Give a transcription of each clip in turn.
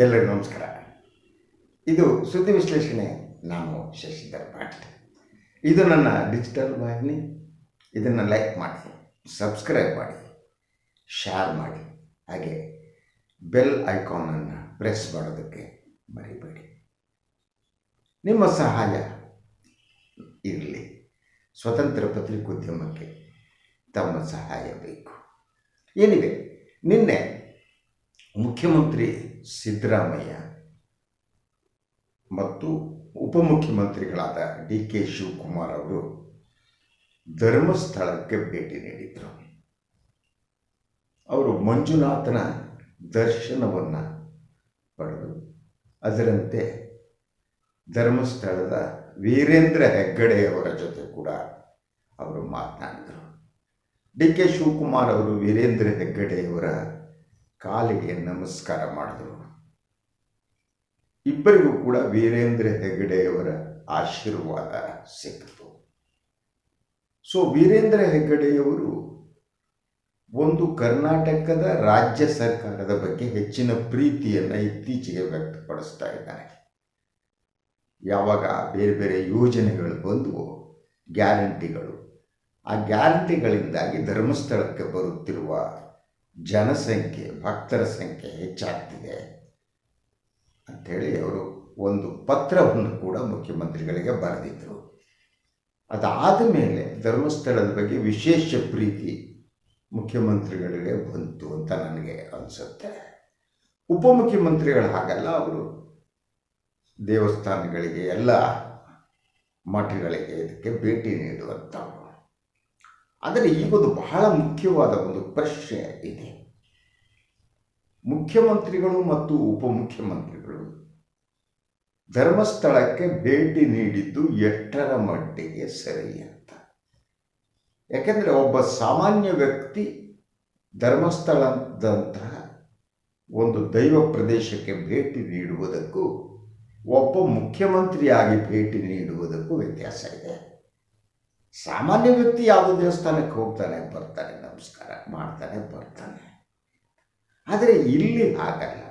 ಎಲ್ಲರಿಗೂ ನಮಸ್ಕಾರ. ಇದು ಸುದ್ದಿ ವಿಶ್ಲೇಷಣೆ, ನಾನು ಶಶಿಧರ್ ಪಾಟೀಲ್. ಇದು ನನ್ನ ಡಿಜಿಟಲ್ ವಾಹಿನಿ. ಇದನ್ನು ಲೈಕ್ ಮಾಡಿ ಸಬ್ಸ್ಕ್ರೈಬ್ ಮಾಡಿ ಶೇರ್ ಮಾಡಿ. ಹಾಗೆ ಬೆಲ್ ಐಕಾನನ್ನು ಪ್ರೆಸ್ ಮಾಡೋದಕ್ಕೆ ಮರಿಬೇಡಿ. ನಿಮ್ಮ ಸಹಾಯ ಇರಲಿ. ಸ್ವತಂತ್ರ ಪತ್ರಿಕೋದ್ಯಮಕ್ಕೆ ತಮ್ಮ ಸಹಾಯ ಬೇಕು. ಏನಿದೆ? ನಿನ್ನೆ ಮುಖ್ಯಮಂತ್ರಿ ಸಿದ್ದರಾಮಯ್ಯ ಮತ್ತು ಉಪಮುಖ್ಯಮಂತ್ರಿಗಳಾದ ಡಿ ಕೆ ಶಿವಕುಮಾರ್ ಅವರು ಧರ್ಮಸ್ಥಳಕ್ಕೆ ಭೇಟಿ ನೀಡಿದರು. ಅವರು ಮಂಜುನಾಥನ ದರ್ಶನವನ್ನು ಪಡೆದು, ಅದರಂತೆ ಧರ್ಮಸ್ಥಳದ ವೀರೇಂದ್ರ ಹೆಗ್ಗಡೆಯವರ ಜೊತೆ ಕೂಡ ಅವರು ಮಾತನಾಡಿದರು. ಡಿ ಕೆ ಶಿವಕುಮಾರ್ ಅವರು ವೀರೇಂದ್ರ ಹೆಗ್ಗಡೆಯವರ ಕಾಲಿಗೆ ನಮಸ್ಕಾರ ಮಾಡಿದರು. ಇಬ್ಬರಿಗೂ ಕೂಡ ವೀರೇಂದ್ರ ಹೆಗ್ಗಡೆಯವರ ಆಶೀರ್ವಾದ ಸಿಕ್ಕಿತು. ಸೊ ವೀರೇಂದ್ರ ಹೆಗ್ಗಡೆಯವರು ಒಂದು ಕರ್ನಾಟಕದ ರಾಜ್ಯ ಸರ್ಕಾರದ ಬಗ್ಗೆ ಹೆಚ್ಚಿನ ಪ್ರೀತಿಯನ್ನು ಇತ್ತೀಚೆಗೆ ವ್ಯಕ್ತಪಡಿಸ್ತಾ ಇದ್ದಾರೆ. ಯಾವಾಗ ಬೇರೆ ಬೇರೆ ಯೋಜನೆಗಳು ಬಂದವು, ಗ್ಯಾರಂಟಿಗಳು, ಆ ಗ್ಯಾರಂಟಿಗಳಿಂದಾಗಿ ಧರ್ಮಸ್ಥಳಕ್ಕೆ ಬರುತ್ತಿರುವ ಜನಸಂಖ್ಯೆ, ಭಕ್ತರ ಸಂಖ್ಯೆ ಹೆಚ್ಚಾಗ್ತಿದೆ. ಅಂಥೇಳಿ ಅವರು ಒಂದು ಪತ್ರವನ್ನು ಕೂಡ ಮುಖ್ಯಮಂತ್ರಿಗಳಿಗೆ ಬರೆದಿದ್ದರು ಅದಾದ ಮೇಲೆ ಧರ್ಮಸ್ಥಳದ ಬಗ್ಗೆ ವಿಶೇಷ ಪ್ರೀತಿ ಮುಖ್ಯಮಂತ್ರಿಗಳಿಗೆ ಬಂತು ಅಂತ ನನಗೆ ಅನಿಸುತ್ತೆ. ಉಪಮುಖ್ಯಮಂತ್ರಿಗಳು ಹಾಗಲ್ಲ, ಅವರು ದೇವಸ್ಥಾನಗಳಿಗೆ, ಎಲ್ಲ ಮಠಗಳಿಗೆ ಇದಕ್ಕೆ ಭೇಟಿ ನೀಡುವಂಥವ್ರು. ಆದರೆ ಈಗೊಂದು ಬಹಳ ಮುಖ್ಯವಾದ ಒಂದು ಪ್ರಶ್ನೆ ಇದೆ. ಮುಖ್ಯಮಂತ್ರಿಗಳು ಮತ್ತು ಉಪಮುಖ್ಯಮಂತ್ರಿಗಳು ಧರ್ಮಸ್ಥಳಕ್ಕೆ ಭೇಟಿ ನೀಡಿದ್ದು ಎಷ್ಟರ ಮಟ್ಟಿಗೆ ಸರಿ ಅಂತ. ಯಾಕೆಂದರೆ ಒಬ್ಬ ಸಾಮಾನ್ಯ ವ್ಯಕ್ತಿ ಧರ್ಮಸ್ಥಳದಂತಹ ಒಂದು ದೈವ ಪ್ರದೇಶಕ್ಕೆ ಭೇಟಿ ನೀಡುವುದಕ್ಕೂ, ಒಬ್ಬ ಮುಖ್ಯಮಂತ್ರಿಯಾಗಿ ಭೇಟಿ ನೀಡುವುದಕ್ಕೂ ವ್ಯತ್ಯಾಸ ಇದೆ. ಸಾಮಾನ್ಯ ವ್ಯಕ್ತಿ ಯಾವುದೋ ದೇವಸ್ಥಾನಕ್ಕೆ ಹೋಗ್ತಾನೆ, ಬರ್ತಾನೆ, ನಮಸ್ಕಾರ ಮಾಡ್ತಾನೆ, ಬರ್ತಾನೆ. ಆದರೆ ಇಲ್ಲಿ ಹಾಗಲ್ಲ.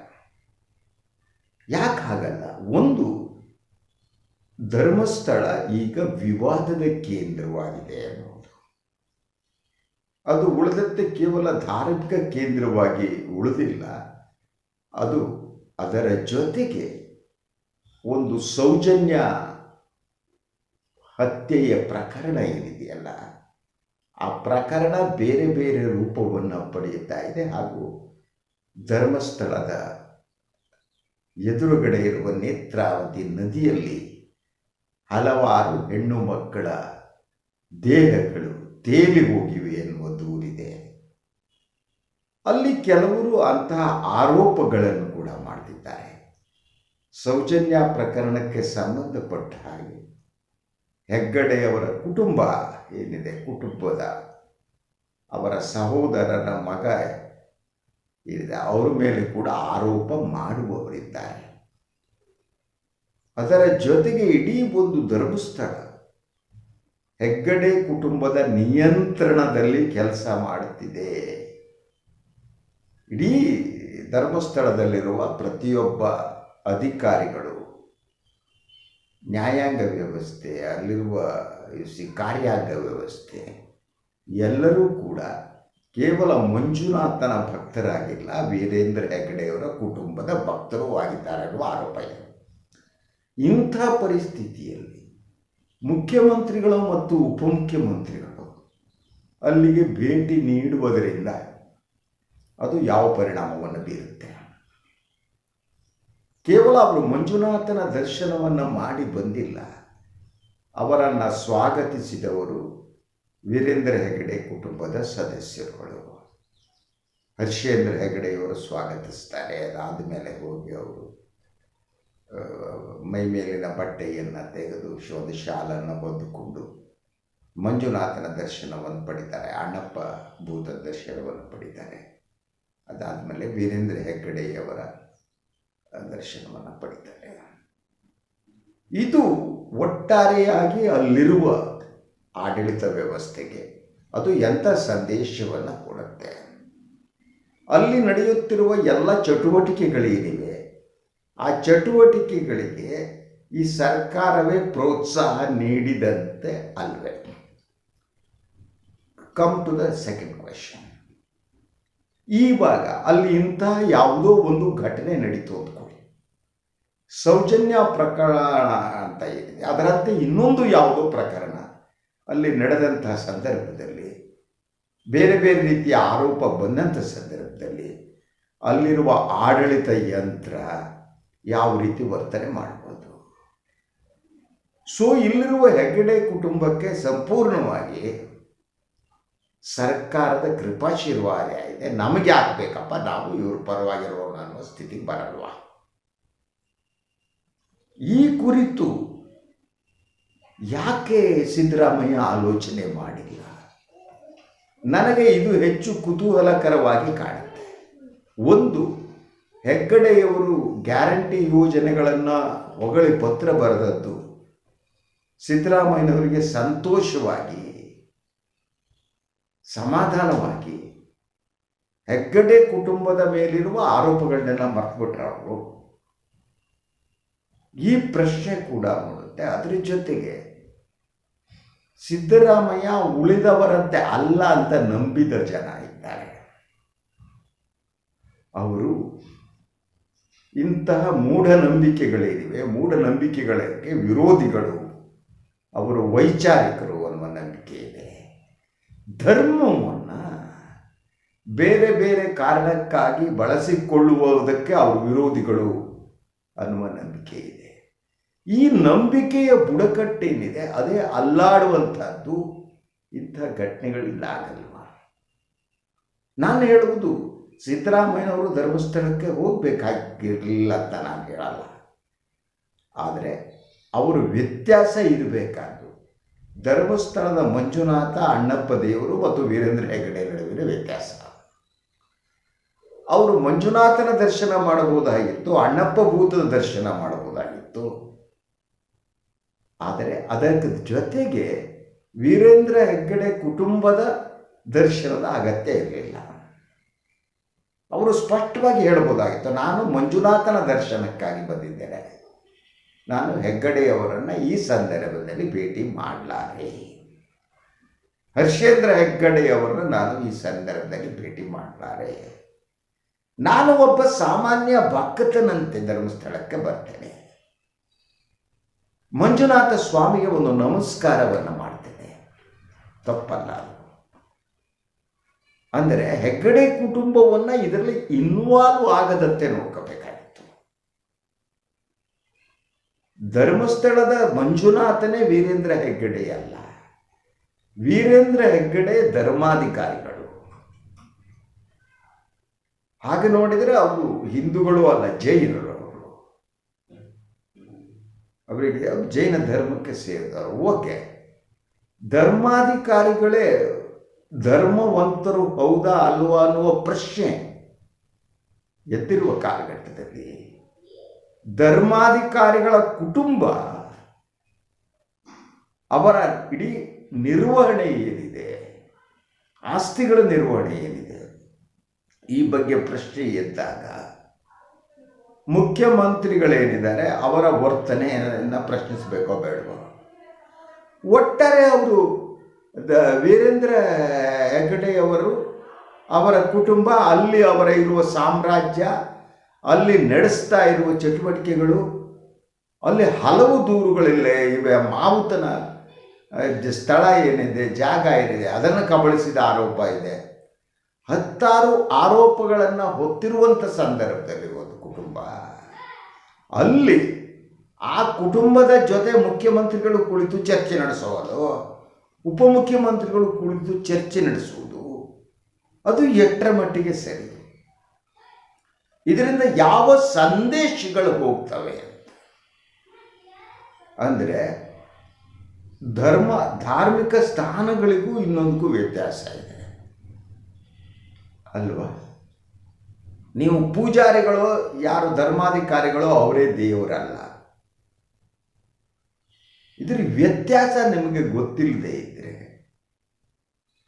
ಯಾಕೆ ಹಾಗಲ್ಲ? ಒಂದು, ಧರ್ಮಸ್ಥಳ ಈಗ ವಿವಾದದ ಕೇಂದ್ರವಾಗಿದೆ ಅನ್ನೋದು. ಅದು ಉಳಿದಂತೆ ಕೇವಲ ಧಾರ್ಮಿಕ ಕೇಂದ್ರವಾಗಿ ಉಳಿದಿಲ್ಲ. ಅದು ಅದರ ಜೊತೆಗೆ ಒಂದು ಸೌಜನ್ಯ ಹತ್ಯೆಯ ಪ್ರಕರಣ ಏನಿದೆಯಲ್ಲ, ಆ ಪ್ರಕರಣ ಬೇರೆ ಬೇರೆ ರೂಪವನ್ನು ಪಡೆಯುತ್ತಾ ಇದೆ ಹಾಗೂ ಧರ್ಮಸ್ಥಳದ ಎದುರುಗಡೆ ಇರುವ ನೇತ್ರಾವತಿ ನದಿಯಲ್ಲಿ ಹಲವಾರು ಹೆಣ್ಣು ಮಕ್ಕಳ ದೇಹಗಳು ತೇಲಿ ಹೋಗಿವೆ ಎನ್ನುವ ದೂರಿದೆ ಅಲ್ಲಿ ಕೆಲವರು ಅಂತಹ ಆರೋಪಗಳನ್ನು ಕೂಡ ಮಾಡ್ತಿದ್ದಾರೆ. ಸೌಜನ್ಯ ಪ್ರಕರಣಕ್ಕೆ ಸಂಬಂಧಪಟ್ಟ ಹಾಗೆ ಹೆಗ್ಗಡೆಯವರ ಕುಟುಂಬ ಏನಿದೆ? ಕುಟುಂಬದ ಅವರ ಸಹೋದರನ ಮಗ ಏನಿದೆ? ಅವರ ಮೇಲೆ ಕೂಡ ಆರೋಪ ಮಾಡುವವರಿದ್ದಾರೆ. ಅದರ ಜೊತೆಗೆ ಇಡೀ ಒಂದು ಧರ್ಮಸ್ಥಳ ಹೆಗ್ಗಡೆ ಕುಟುಂಬದ ನಿಯಂತ್ರಣದಲ್ಲಿ ಕೆಲಸ ಮಾಡುತ್ತಿದೆ. ಇಡೀ ಧರ್ಮಸ್ಥಳದಲ್ಲಿರುವ ಪ್ರತಿಯೊಬ್ಬ ಅಧಿಕಾರಿಗಳು ನ್ಯಾಯಾಂಗ ವ್ಯವಸ್ಥೆ, ಅಲ್ಲಿರುವ ಸಿ ಕಾರ್ಯಾಂಗ ವ್ಯವಸ್ಥೆ, ಎಲ್ಲರೂ ಕೂಡ ಕೇವಲ ಮಂಜುನಾಥನ ಭಕ್ತರಾಗಿಲ್ಲ, ವೀರೇಂದ್ರ ಹೆಗಡೆಯವರ ಕುಟುಂಬದ ಭಕ್ತರೂ ಆಗಿದ್ದಾರೆ ಅನ್ನುವ ಆರೋಪ ಇದೆ. ಇಂಥ ಪರಿಸ್ಥಿತಿಯಲ್ಲಿ ಮುಖ್ಯಮಂತ್ರಿಗಳು ಮತ್ತು ಉಪಮುಖ್ಯಮಂತ್ರಿಗಳು ಅಲ್ಲಿಗೆ ಭೇಟಿ ನೀಡುವುದರಿಂದ ಅದು ಯಾವ ಪರಿಣಾಮವನ್ನು ಬೀರುತ್ತೆ? ಕೇವಲ ಅವರು ಮಂಜುನಾಥನ ದರ್ಶನವನ್ನು ಮಾಡಿ ಬಂದಿಲ್ಲ. ಅವರನ್ನು ಸ್ವಾಗತಿಸಿದವರು ವೀರೇಂದ್ರ ಹೆಗಡೆ ಕುಟುಂಬದ ಸದಸ್ಯರುಗಳು. ಹರ್ಷೇಂದ್ರ ಹೆಗಡೆಯವರು ಸ್ವಾಗತಿಸ್ತಾರೆ. ಅದಾದ ಮೇಲೆ ಹೋಗಿ ಅವರು ಮೈ ಮೇಲಿನ ಬಟ್ಟೆಯನ್ನು ತೆಗೆದು ಶೋಧ ಶಾಲನ್ನು ಹೊದ್ದುಕೊಂಡು ಮಂಜುನಾಥನ ದರ್ಶನವನ್ನು ಪಡಿತಾರೆ. ಅಣ್ಣಪ್ಪ ಭೂತ ದರ್ಶನವನ್ನು ಪಡಿತಾರೆ. ಅದಾದಮೇಲೆ ವೀರೇಂದ್ರ ಹೆಗ್ಗಡೆಯವರ ದರ್ಶನವನ್ನು ಪಡಿತಾರೆ. ಇದು ಒಟ್ಟಾರೆಯಾಗಿ ಅಲ್ಲಿರುವ ಆಡಳಿತ ವ್ಯವಸ್ಥೆಗೆ ಅದು ಎಂಥ ಸಂದೇಶವನ್ನು ಕೊಡುತ್ತೆ. ಅಲ್ಲಿ ನಡೆಯುತ್ತಿರುವ ಎಲ್ಲ ಚಟುವಟಿಕೆಗಳೇನಿವೆ ಆ ಚಟುವಟಿಕೆಗಳಿಗೆ ಈ ಸರ್ಕಾರವೇ ಪ್ರೋತ್ಸಾಹ ನೀಡಿದಂತೆ ಅಲ್ವೇ. Come to the second question ಈವಾಗ ಅಲ್ಲಿ ಇಂತಹ ಯಾವುದೋ ಒಂದು ಘಟನೆ ನಡೀತು ಸೌಜನ್ಯ ಪ್ರಕರಣ ಅಂತ ಏನಿದೆ ಅದರಂತೆ ಇನ್ನೊಂದು ಯಾವುದೋ ಪ್ರಕರಣ. ಅಲ್ಲಿ ನಡೆದಂತಹ ಸಂದರ್ಭದಲ್ಲಿ ಬೇರೆ ಬೇರೆ ರೀತಿಯ ಆರೋಪ ಬಂದಂಥ ಸಂದರ್ಭದಲ್ಲಿ ಅಲ್ಲಿರುವ ಆಡಳಿತ ಯಂತ್ರ ಯಾವ ರೀತಿ ವರ್ತನೆ ಮಾಡ್ಬೋದು. ಸೊ, ಇಲ್ಲಿರುವ ಹೆಗ್ಗಡೆ ಕುಟುಂಬಕ್ಕೆ ಸಂಪೂರ್ಣವಾಗಿ ಸರ್ಕಾರದ ಕೃಪಾಶೀರ್ವಾದ ಇದೆ. ನಮಗೆ ಆಗಬೇಕಪ್ಪ, ನಾವು ಇವ್ರ ಪರವಾಗಿರೋಣ ಅನ್ನೋ ಸ್ಥಿತಿಗೆ ಬರಲ್ವಾ? ಈ ಕುರಿತು ಯಾಕೆ ಸಿದ್ದರಾಮಯ್ಯ ಆಲೋಚನೆ ಮಾಡಿಲ್ಲ? ನನಗೆ ಇದು ಹೆಚ್ಚು ಕುತೂಹಲಕರವಾಗಿ ಕಾಣುತ್ತೆ. ಒಂದು, ಹೆಗ್ಗಡೆಯವರು ಗ್ಯಾರಂಟಿ ಯೋಜನೆಗಳನ್ನು ಹೊಗಳಿ ಪತ್ರ ಬರೆದದ್ದು ಸಿದ್ದರಾಮಯ್ಯನವರಿಗೆ ಸಂತೋಷವಾಗಿ, ಸಮಾಧಾನವಾಗಿ, ಹೆಗ್ಗಡೆ ಕುಟುಂಬದ ಮೇಲಿರುವ ಆರೋಪಗಳನ್ನೆಲ್ಲ ಮರೆತುಬಿಟ್ರವರು ಈ ಪ್ರಶ್ನೆ ಕೂಡ ಮೂಡುತ್ತೆ ಅದ್ರ ಜೊತೆಗೆ ಸಿದ್ದರಾಮಯ್ಯ ಉಳಿದವರಂತೆ ಅಲ್ಲ ಅಂತ ನಂಬಿದ ಜನ ಇದ್ದಾರೆ. ಅವರು ಇಂತಹ ಮೂಢನಂಬಿಕೆಗಳೇನಿವೆ ಮೂಢನಂಬಿಕೆಗಳಿಗೆ ವಿರೋಧಿಗಳು. ಅವರು ವೈಚಾರಿಕರು ಅನ್ನುವ ನಂಬಿಕೆ ಇದೆ. ಧರ್ಮವನ್ನು ಬೇರೆ ಬೇರೆ ಕಾರಣಕ್ಕಾಗಿ ಬಳಸಿಕೊಳ್ಳುವುದಕ್ಕೆ ಅವರು ವಿರೋಧಿಗಳು ಅನ್ನುವ ನಂಬಿಕೆ ಇದೆ. ಈ ನಂಬಿಕೆಯ ಬುಡಕಟ್ಟೇನಿದೆ, ಅದೇ ಅಲ್ಲಾಡುವಂಥದ್ದು, ಇಂಥ ಘಟನೆಗಳಿಲ್ಲಾಗಲ್ವ ನಾನು ಹೇಳುವುದು, ಸಿದ್ದರಾಮಯ್ಯನವರು ಧರ್ಮಸ್ಥಳಕ್ಕೆ ಹೋಗಬೇಕಾಗಿರಲಿಲ್ಲ ಅಂತ ನಾನು ಹೇಳಲ್ಲ. ಆದರೆ ಅವರು ವ್ಯತ್ಯಾಸ ಇರಬೇಕಾದ್ದು, ಧರ್ಮಸ್ಥಳದ ಮಂಜುನಾಥ, ಅಣ್ಣಪ್ಪ ದೇವರು ಮತ್ತು ವೀರೇಂದ್ರ ಹೆಗಡೆ ನಡುವಿನ ವ್ಯತ್ಯಾಸ. ಅವರು ಮಂಜುನಾಥನ ದರ್ಶನ ಮಾಡಬಹುದಾಗಿತ್ತು, ಅಣ್ಣಪ್ಪ ಭೂತದ ದರ್ಶನ ಮಾಡಬಹುದಾಗಿತ್ತು. ಆದರೆ ಅದಕ್ಕೆ ಜೊತೆಗೆ ವೀರೇಂದ್ರ ಹೆಗ್ಗಡೆ ಕುಟುಂಬದ ದರ್ಶನದ ಅಗತ್ಯ ಇರಲಿಲ್ಲ. ಅವರು ಸ್ಪಷ್ಟವಾಗಿ ಹೇಳ್ಬೋದಾಗಿತ್ತು, ನಾನು ಮಂಜುನಾಥನ ದರ್ಶನಕ್ಕಾಗಿ ಬಂದಿದ್ದೇನೆ. ನಾನು ಹೆಗ್ಗಡೆಯವರನ್ನು ಈ ಸಂದರ್ಭದಲ್ಲಿ ಭೇಟಿ ಮಾಡಲಾರೆ. ಹರ್ಷೇಂದ್ರ ಹೆಗ್ಗಡೆಯವರನ್ನು ನಾನು ಈ ಸಂದರ್ಭದಲ್ಲಿ ಭೇಟಿ ಮಾಡಲಾರೆ. ನಾನು ಒಬ್ಬ ಸಾಮಾನ್ಯ ಭಕ್ತನಂತೆ ಧರ್ಮಸ್ಥಳಕ್ಕೆ ಬರ್ತೇನೆ. ಮಂಜುನಾಥ ಸ್ವಾಮಿಗೆ ಒಂದು ನಮಸ್ಕಾರವನ್ನು ಮಾಡ್ತೇನೆ. ತಪ್ಪಲ್ಲ ಅಂದರೆ ಹೆಗ್ಗಡೆ ಕುಟುಂಬವನ್ನು ಇದರಲ್ಲಿ ಇನ್ವಾಲ್ವ್ ಆಗದಂತೆ ನೋಡ್ಕೋಬೇಕಾಗಿತ್ತು. ಧರ್ಮಸ್ಥಳದ ಮಂಜುನಾಥನೇ ವೀರೇಂದ್ರ ಹೆಗ್ಗಡೆ ಅಲ್ಲ. ವೀರೇಂದ್ರ ಹೆಗ್ಗಡೆ ಧರ್ಮಾಧಿಕಾರಿಗಳು. ಹಾಗೆ ನೋಡಿದರೆ ಅವರು ಹಿಂದೂಗಳು ಅಲ್ಲ, ಜೈನರು. ಅವರಿಗೆ ಅವ್ರು ಜೈನ ಧರ್ಮಕ್ಕೆ ಸೇರಿದವರು ಓಕೆ. ಧರ್ಮಾಧಿಕಾರಿಗಳೇ ಧರ್ಮವಂತರು ಹೌದಾ ಅಲ್ವಾ ಅನ್ನುವ ಪ್ರಶ್ನೆ ಎದ್ದಿರುವ ಕಾಲಘಟ್ಟದಲ್ಲಿ ಧರ್ಮಾಧಿಕಾರಿಗಳ ಕುಟುಂಬ ಅವರ ಇಡೀ ನಿರ್ವಹಣೆ ಏನಿದೆ, ಆಸ್ತಿಗಳ ನಿರ್ವಹಣೆ ಏನಿದೆ, ಈ ಬಗ್ಗೆ ಪ್ರಶ್ನೆ ಎದ್ದಾಗ ಮುಖ್ಯಮಂತ್ರಿಗಳೇನಿದ್ದಾರೆ, ಅವರ ವರ್ತನೆಯನ್ನು ಪ್ರಶ್ನಿಸಬೇಕೋ ಬೇಡವೋ ಒಟ್ಟಾರೆ ಅವರು ದ ವೀರೇಂದ್ರ ಹೆಗ್ಗಡೆಯವರು ಅವರ ಕುಟುಂಬ, ಅಲ್ಲಿ ಅವರ ಇರುವ ಸಾಮ್ರಾಜ್ಯ, ಅಲ್ಲಿ ನಡೆಸ್ತಾ ಇರುವ ಚಟುವಟಿಕೆಗಳು, ಅಲ್ಲಿ ಹಲವು ದೂರುಗಳಿಲ್ಲೇ ಇವೆ. ಮಾವುತನ ಸ್ಥಳ ಏನಿದೆ, ಜಾಗ ಏನಿದೆ, ಅದನ್ನು ಕಬಳಿಸಿದ ಆರೋಪ ಇದೆ. ಹತ್ತಾರು ಆರೋಪಗಳನ್ನು ಹೊತ್ತಿರುವಂಥ ಸಂದರ್ಭದಲ್ಲಿ ಕುಟುಂಬ. ಅಲ್ಲಿ ಆ ಕುಟುಂಬದ ಜೊತೆ ಮುಖ್ಯಮಂತ್ರಿಗಳು ಕುಳಿತು ಚರ್ಚೆ ನಡೆಸೋದು, ಉಪಮುಖ್ಯಮಂತ್ರಿಗಳು ಕುಳಿತು ಚರ್ಚೆ ನಡೆಸುವುದು, ಅದು ಎಷ್ಟರ ಮಟ್ಟಿಗೆ ಸರಿ? ಇದರಿಂದ ಯಾವ ಸಂದೇಶಗಳು ಹೋಗ್ತವೆ? ಅಂದರೆ ಧರ್ಮ, ಧಾರ್ಮಿಕ ಸ್ಥಾನಗಳಿಗೂ ಇನ್ನೊಂದಕ್ಕೂ ವ್ಯತ್ಯಾಸ ಇದೆ. ಅಲ್ವಾ? ನೀವು ಪೂಜಾರಿಗಳು ಯಾರು ಧರ್ಮಾಧಿಕಾರಿಗಳು ಅವರೇ ದೇವರಲ್ಲ. ಇದರ ವ್ಯತ್ಯಾಸ ನಿಮಗೆ ಗೊತ್ತಿಲ್ಲದೆ ಇದ್ರೆ,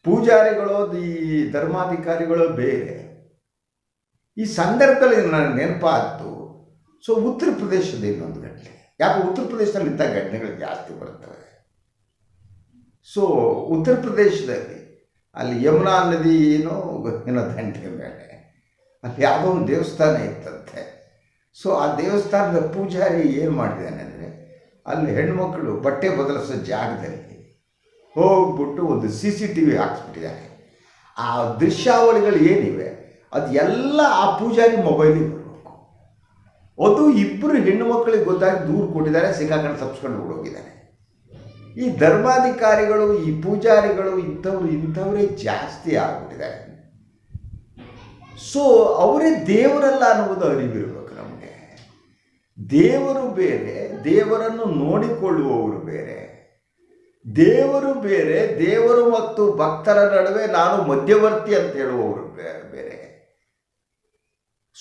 ಪೂಜಾರಿಗಳು ಈ ಧರ್ಮಾಧಿಕಾರಿಗಳು ಬೇರೆ. ಈ ಸಂದರ್ಭದಲ್ಲಿ ನನಗೆ ನೆನಪಾಯ್ತು, ಸೊ ಉತ್ತರ ಪ್ರದೇಶದ ಇನ್ನೊಂದು ಘಟನೆ. ಯಾಕೆ ಉತ್ತರ ಪ್ರದೇಶದಲ್ಲಿ ಇಂಥ ಘಟನೆಗಳು ಜಾಸ್ತಿ ಬರ್ತವೆ. ಸೊ ಉತ್ತರ ಪ್ರದೇಶದಲ್ಲಿ ಅಲ್ಲಿ ಯಮುನಾ ನದಿ ಏನೋ ಏನೋ ದಂಟೆ ಮೇಲೆ ಅಲ್ಲಿ ಯಾವುದೋ ಒಂದು ದೇವಸ್ಥಾನ ಇತ್ತಂತೆ. ಸೊ ಆ ದೇವಸ್ಥಾನದ ಪೂಜಾರಿ ಏನು ಮಾಡಿದ್ದಾನೆ ಅಂದರೆ, ಅಲ್ಲಿ ಹೆಣ್ಮಕ್ಳು ಬಟ್ಟೆ ಬದಲಿಸೋ ಜಾಗದಲ್ಲಿ ಹೋಗ್ಬಿಟ್ಟು ಒಂದು ಸಿ ಸಿ ಟಿ ವಿ ಹಾಕ್ಸ್ಬಿಟ್ಟಿದ್ದಾರೆ ಆ ದೃಶ್ಯಾವಳಿಗಳು ಏನಿವೆ, ಅದು ಎಲ್ಲ ಆ ಪೂಜಾರಿ ಮೊಬೈಲಿಗೆ ಬರಬೇಕು. ಅದು ಇಬ್ಬರು ಹೆಣ್ಣು ಮಕ್ಕಳಿಗೆ ಗೊತ್ತಾಗಿ ದೂರು ಕೊಟ್ಟಿದ್ದಾರೆ ಸಿಕ್ಕಾಕೊಂಡು ತಪ್ಪಿಸ್ಕೊಂಡು ಹೋಗಿದ್ದಾರೆ ಈ ಧರ್ಮಾಧಿಕಾರಿಗಳು, ಈ ಪೂಜಾರಿಗಳು ಇಂಥವ್ರು, ಇಂಥವರೇ ಜಾಸ್ತಿ ಆಗ್ಬಿಟ್ಟಿದ್ದಾರೆ. ಸೊ ಅವರೇ ದೇವರಲ್ಲ ಅನ್ನುವುದು ಅರಿವಿರಬೇಕು ನಮಗೆ. ದೇವರು ಬೇರೆ, ದೇವರನ್ನು ನೋಡಿಕೊಳ್ಳುವವರು ಬೇರೆ. ದೇವರು ಬೇರೆ, ದೇವರು ಮತ್ತು ಭಕ್ತರ ನಡುವೆ ನಾನು ಮಧ್ಯವರ್ತಿ ಅಂತ ಹೇಳುವವರು ಬೇರೆ.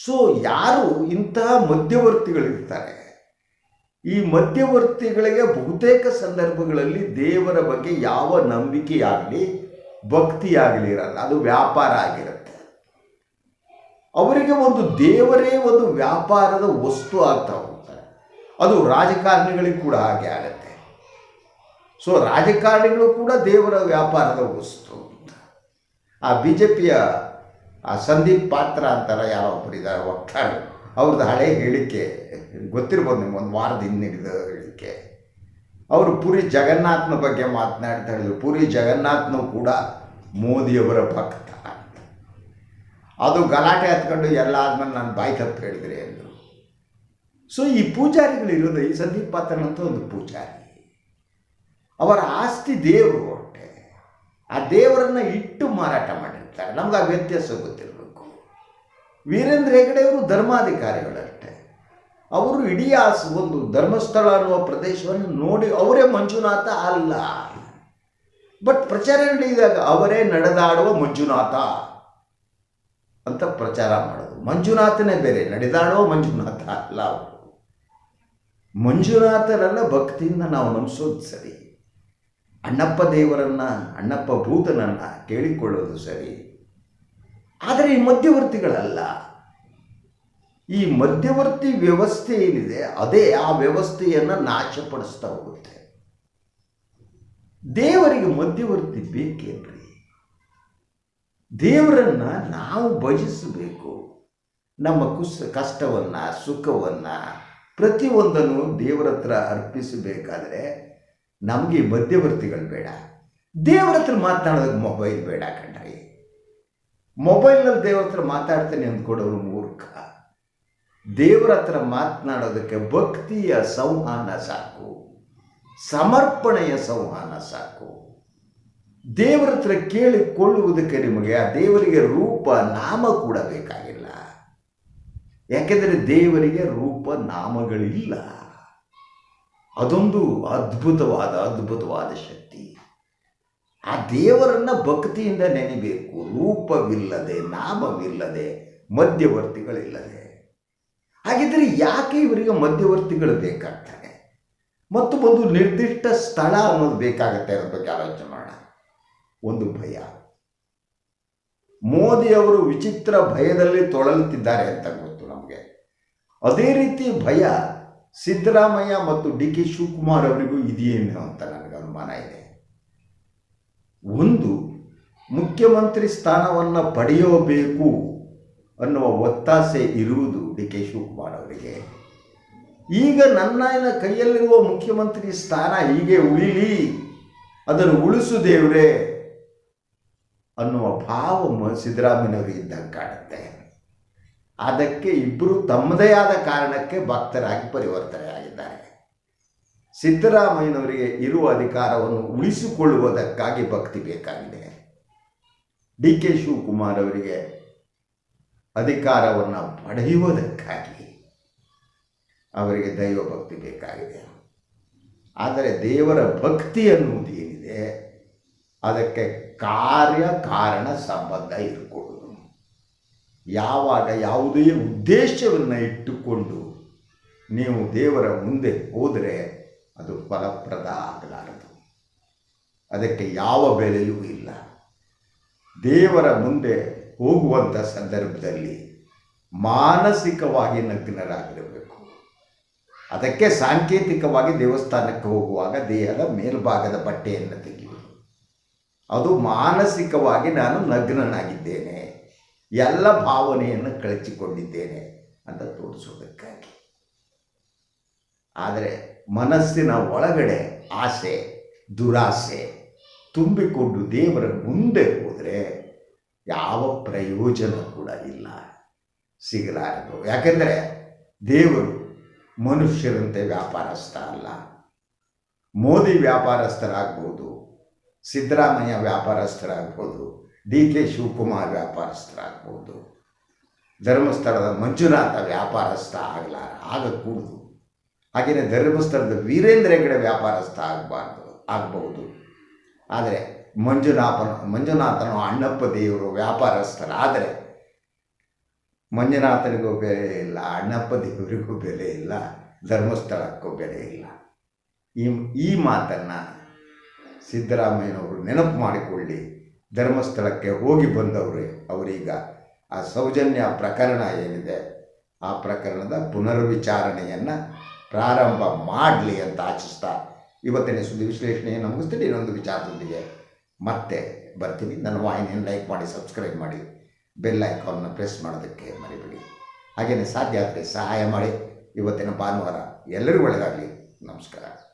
ಸೊ ಯಾರು ಇಂತಹ ಮಧ್ಯವರ್ತಿಗಳಿರ್ತಾರೆ? ಈ ಮಧ್ಯವರ್ತಿಗಳಿಗೆ ಬಹುತೇಕ ಸಂದರ್ಭಗಳಲ್ಲಿ ದೇವರ ಬಗ್ಗೆ ಯಾವ ನಂಬಿಕೆಯಾಗಲಿ, ಭಕ್ತಿಯಾಗಲಿ ಇರಲ್ಲ. ಅದು ವ್ಯಾಪಾರ ಆಗಿರುತ್ತೆ. ಅವರಿಗೆ ಒಂದು ದೇವರೇ ಒಂದು ವ್ಯಾಪಾರದ ವಸ್ತು ಆಗ್ತಾ ಹೋಗ್ತಾರೆ. ಅದು ರಾಜಕಾರಣಿಗಳಿಗೆ ಕೂಡ ಹಾಗೆ ಆಗತ್ತೆ. ಸೊ ರಾಜಕಾರಣಿಗಳು ಕೂಡ ದೇವರ ವ್ಯಾಪಾರದ ವಸ್ತು ಆ ಬಿ ಜೆ ಪಿಯ ಆ ಸಂದೀಪ್ ಪಾತ್ರ ಅಂತಾರೆ ಯಾರೋ ಒಬ್ಬರಿದ್ದಾರೆ ವಕ್ತಾರರು ಅವ್ರದ್ದು ಹಳೆ ಹೇಳಿಕೆ. ಗೊತ್ತಿರ್ಬೋದು ನಿಮ್ಗೆ, ಒಂದು ವಾರದ ಹಿನ್ನೆಡೆದ ಹೇಳಿಕೆ. ಅವರು ಪುರಿ ಜಗನ್ನಾಥನ ಬಗ್ಗೆ ಮಾತನಾಡ್ತಾ ಹೇಳಿದ್ರು. ಪುರಿ ಜಗನ್ನಾಥನು ಕೂಡ ಮೋದಿಯವರ ಭಕ್ತ. ಅಂತ ಅದು ಗಲಾಟೆ ಹತ್ಕೊಂಡು ಎಲ್ಲ ಆದ್ಮೇಲೆ ನಾನು ಬಾಯಿ ತಪ್ಪು ಹೇಳಿದ್ರೆ ಅಂದರು ಸೊ ಈ ಪೂಜಾರಿಗಳು ಇರೋದು, ಈ ಸಂದೀಪ್ ಪಾತ್ರನಂತ ಒಂದು ಪೂಜಾರಿ. ಅವರ ಆಸ್ತಿ ದೇವರು ಹೊಟ್ಟೆ. ಆ ದೇವರನ್ನು ಇಟ್ಟು ಮಾರಾಟ ಮಾಡಿರ್ತಾರೆ. ನಮ್ಗೆ ಆ ವ್ಯತ್ಯಾಸ ಗೊತ್ತಿರಬೇಕು. ವೀರೇಂದ್ರ ಹೆಗಡೆಯವರು ಧರ್ಮಾಧಿಕಾರಿಗಳಷ್ಟೇ. ಅವರು ಇಡೀ ಒಂದು ಧರ್ಮಸ್ಥಳ ಅನ್ನುವ ಪ್ರದೇಶವನ್ನು ನೋಡಿ ಅವರೇ ಮಂಜುನಾಥ ಅಲ್ಲ. ಬಟ್ ಪ್ರಚಾರ ನಡೆಯುವಾಗ ಅವರೇ ನಡೆದಾಡುವ ಮಂಜುನಾಥ. ಅಂತ ಪ್ರಚಾರ ಮಾಡೋದು. ಮಂಜುನಾಥನೇ ಬೇರೆ. ನಡೆದಾಡೋ ಮಂಜುನಾಥ ಅಲ್ಲ ಅವರು. ಮಂಜುನಾಥರೆಲ್ಲ ಭಕ್ತಿಯಿಂದ ನಾವು ನಂಬಿಸೋದು ಸರಿ. ಅಣ್ಣಪ್ಪ ದೇವರನ್ನ, ಅಣ್ಣಪ್ಪ ಭೂತನನ್ನ ಕೇಳಿಕೊಳ್ಳೋದು ಸರಿ. ಆದರೆ ಈ ಮಧ್ಯವರ್ತಿಗಳಲ್ಲ. ಈ ಮಧ್ಯವರ್ತಿ ವ್ಯವಸ್ಥೆ ಏನಿದೆ, ಅದೇ ಆ ವ್ಯವಸ್ಥೆಯನ್ನು ನಾಶಪಡಿಸ್ತಾ ಹೋಗುತ್ತೆ. ದೇವರಿಗೆ ಮಧ್ಯವರ್ತಿ ಬೇಕೇನ್ರಿ ದೇವರನ್ನ ನಾವು ಭಜಿಸಬೇಕು. ನಮ್ಮ ಕುಸ, ಕಷ್ಟವನ್ನು, ಸುಖವನ್ನು ಪ್ರತಿಯೊಂದನ್ನು ದೇವರ ಹತ್ರ ಅರ್ಪಿಸಬೇಕಾದ್ರೆ ನಮಗೆ ಮಧ್ಯವರ್ತಿಗಳು ಬೇಡ. ದೇವರ ಹತ್ರ ಮಾತನಾಡೋದಕ್ಕೆ ಮೊಬೈಲ್ ಬೇಡ ಕಣ್ರಿ. ಮೊಬೈಲ್ನಲ್ಲಿ ದೇವರ ಹತ್ರ ಮಾತಾಡ್ತೇನೆ ಅಂದ್ಕೊಡೋರು ಮೂರ್ಖ. ದೇವರ ಹತ್ರ ಮಾತನಾಡೋದಕ್ಕೆ ಭಕ್ತಿಯ ಸಂವಹನ ಸಾಕು. ಸಮರ್ಪಣೆಯ ಸಂವಹನ ಸಾಕು. ದೇವರ ಹತ್ರ ಕೇಳಿಕೊಳ್ಳುವುದಕ್ಕೆ ನಿಮಗೆ ಆ ದೇವರಿಗೆ ರೂಪ, ನಾಮ ಕೂಡ ಬೇಕಾಗಿಲ್ಲ. ಯಾಕೆಂದರೆ ದೇವರಿಗೆ ರೂಪ, ನಾಮಗಳಿಲ್ಲ. ಅದೊಂದು ಅದ್ಭುತವಾದ ಅದ್ಭುತವಾದ ಶಕ್ತಿ. ಆ ದೇವರನ್ನ ಭಕ್ತಿಯಿಂದ ನೆನೆಬೇಕು. ರೂಪವಿಲ್ಲದೆ, ನಾಮವಿಲ್ಲದೆ, ಮಧ್ಯವರ್ತಿಗಳಿಲ್ಲದೆ. ಹಾಗಿದ್ರೆ ಯಾಕೆ ಇವರಿಗೆ ಮಧ್ಯವರ್ತಿಗಳು ಬೇಕಾಗ್ತಾರೆ ಮತ್ತು ಒಂದು ನಿರ್ದಿಷ್ಟ ಸ್ಥಳ ಅನ್ನೋದು ಬೇಕಾಗುತ್ತೆ ಅನ್ನೋದ್ರ ಬಗ್ಗೆ ಆಲೋಚನೆ ಮಾಡೋಣ. ಒಂದು ಭಯ. ಮೋದಿ ಅವರು ವಿಚಿತ್ರ ಭಯದಲ್ಲಿ ತೊಳಲುತ್ತಿದ್ದಾರೆ ಅಂತ ಗೊತ್ತು ನಮಗೆ. ಅದೇ ರೀತಿ ಭಯ ಸಿದ್ದರಾಮಯ್ಯ ಮತ್ತು ಡಿ ಕೆ ಶಿವಕುಮಾರ್ ಅವರಿಗೂ ಇದೆಯೇನೋ ಅಂತ ನನಗೆ ಅನುಮಾನ ಇದೆ. ಒಂದು, ಮುಖ್ಯಮಂತ್ರಿ ಸ್ಥಾನವನ್ನು ಪಡೆಯಬೇಕು ಅನ್ನುವ ಒತ್ತಾಸೆ ಇರುವುದು ಡಿ ಕೆ ಶಿವಕುಮಾರ್ ಅವರಿಗೆ. ಈಗ ನನ್ನ ಕೈಯಲ್ಲಿರುವ ಮುಖ್ಯಮಂತ್ರಿ ಸ್ಥಾನ ಹೀಗೆ ಉಳಿಲಿ, ಅದನ್ನು ಉಳಿಸು ದೇವ್ರೆ. ಅನ್ನುವ ಭಾವ ಸಿದ್ದರಾಮಯ್ಯನವರಿಗೆ ಇದ್ದಂಗೆ ಕಾಣುತ್ತೆ. ಅದಕ್ಕೆ ಇಬ್ಬರು ತಮ್ಮದೇ ಆದ ಕಾರಣಕ್ಕೆ ಭಕ್ತರಾಗಿ ಪರಿವರ್ತನೆ ಆಗಿದ್ದಾರೆ ಸಿದ್ದರಾಮಯ್ಯನವರಿಗೆ ಇರುವ ಅಧಿಕಾರವನ್ನು ಉಳಿಸಿಕೊಳ್ಳುವುದಕ್ಕಾಗಿ ಭಕ್ತಿ ಬೇಕಾಗಿದೆ. ಡಿ ಕೆ ಶಿವಕುಮಾರ್ ಅವರಿಗೆ ಅಧಿಕಾರವನ್ನು ಪಡೆಯುವುದಕ್ಕಾಗಿ ಅವರಿಗೆ ದೈವ ಭಕ್ತಿ ಬೇಕಾಗಿದೆ. ಆದರೆ ದೇವರ ಭಕ್ತಿ ಅನ್ನುವುದು ಏನಿದೆ? ಅದಕ್ಕೆ ಕಾರ್ಯ ಕಾರಣ ಸಂಬಂಧ ಇರಕೂಡದು ಯಾವಾಗ ಯಾವುದೇ ಉದ್ದೇಶವನ್ನು ಇಟ್ಟುಕೊಂಡು ನೀವು ದೇವರ ಮುಂದೆ ಹೋದರೆ ಅದು ಫಲಪ್ರದ ಆಗಲಾರದು. ಅದಕ್ಕೆ ಯಾವ ಬೆಲೆಯೂ ಇಲ್ಲ. ದೇವರ ಮುಂದೆ ಹೋಗುವಂಥ ಸಂದರ್ಭದಲ್ಲಿ ಮಾನಸಿಕವಾಗಿ ನಗ್ನರಾಗಿರಬೇಕು. ಅದಕ್ಕೆ ಸಾಂಕೇತಿಕವಾಗಿ ದೇವಸ್ಥಾನಕ್ಕೆ ಹೋಗುವಾಗ ದೇಹದ ಮೇಲ್ಭಾಗದ ಬಟ್ಟೆಯನ್ನು ತೆಗೆಯುವುದು ಅದು ಮಾನಸಿಕವಾಗಿ ನಾನು ನಗ್ನನಾಗಿದ್ದೇನೆ. ಎಲ್ಲ ಭಾವನೆಯನ್ನು ಕಳಚಿಕೊಂಡಿದ್ದೇನೆ ಅಂತ ತೋರಿಸೋದಕ್ಕಾಗಿ. ಆದರೆ ಮನಸ್ಸಿನ ಒಳಗಡೆ ಆಸೆ, ದುರಾಸೆ ತುಂಬಿಕೊಂಡು ದೇವರ ಮುಂದೆ ಹೋದರೆ ಯಾವ ಪ್ರಯೋಜನ ಕೂಡ ಇಲ್ಲ. ಸಿಗಲಾರದು. ಯಾಕೆಂದರೆ ದೇವರು ಮನುಷ್ಯರಂತೆ ವ್ಯಾಪಾರಸ್ಥ ಅಲ್ಲ. ಮೋದಿ ವ್ಯಾಪಾರಸ್ಥರಾಗ್ಬೋದು ಸಿದ್ದರಾಮಯ್ಯ ವ್ಯಾಪಾರಸ್ಥರಾಗ್ಬೋದು, ಡಿ ಕೆ ಶಿವಕುಮಾರ್ ವ್ಯಾಪಾರಸ್ಥರಾಗ್ಬೋದು, ಧರ್ಮಸ್ಥಳದ ಮಂಜುನಾಥ ವ್ಯಾಪಾರಸ್ಥ ಆಗಲಾರ ಆಗಕೂಡದು. ಹಾಗೆಯೇ ಧರ್ಮಸ್ಥಳದ ವೀರೇಂದ್ರ ಹೆಗಡೆ ವ್ಯಾಪಾರಸ್ಥ ಆಗಬಾರ್ದು ಆಗಬಹುದು ಆದರೆ ಮಂಜುನಾಥನ, ಮಂಜುನಾಥನು ಅಣ್ಣಪ್ಪ ದೇವರು ವ್ಯಾಪಾರಸ್ಥರಾದರೆ ಮಂಜುನಾಥನಿಗೂ ಬೆಲೆ ಇಲ್ಲ, ಅಣ್ಣಪ್ಪ ದೇವರಿಗೂ ಬೆಲೆ ಇಲ್ಲ, ಧರ್ಮಸ್ಥಳಕ್ಕೂ ಬೆಲೆ ಇಲ್ಲ. ಈ ಈ ಮಾತನ್ನು ಸಿದ್ದರಾಮಯ್ಯನವರು ನೆನಪು ಮಾಡಿಕೊಳ್ಳಿ. ಧರ್ಮಸ್ಥಳಕ್ಕೆ ಹೋಗಿ ಬಂದವರೇ ಅವರೀಗ. ಆ ಸೌಜನ್ಯ ಪ್ರಕರಣ ಏನಿದೆ? ಆ ಪ್ರಕರಣದ ಪುನರ್ವಿಚಾರಣೆಯನ್ನು ಪ್ರಾರಂಭ ಮಾಡಲಿ ಅಂತ ಆಚಿಸ್ತಾ. ಇವತ್ತಿನ ಸುದ್ದಿ ವಿಶ್ಲೇಷಣೆಯನ್ನು ಮುಗಿಸ್ತೀನಿ ಇನ್ನೊಂದು ವಿಚಾರದೊಂದಿಗೆ ಮತ್ತೆ ಬರ್ತೀನಿ. ನನ್ನ ವಾಹಿನಿಯನ್ನು ಲೈಕ್ ಮಾಡಿ, ಸಬ್ಸ್ಕ್ರೈಬ್ ಮಾಡಿ. ಬೆಲ್ ಐಕಾನ್ನ ಪ್ರೆಸ್ ಮಾಡೋದಕ್ಕೆ ಮರಿಬೇಡಿ. ಹಾಗೆಯೇ ಸಾಧ್ಯ ಆದರೆ ಸಹಾಯ ಮಾಡಿ. ಇವತ್ತಿನ ಭಾನುವಾರ ಎಲ್ಲರಿಗೂ ಒಳ್ಳೆಯದಾಗಲಿ ನಮಸ್ಕಾರ.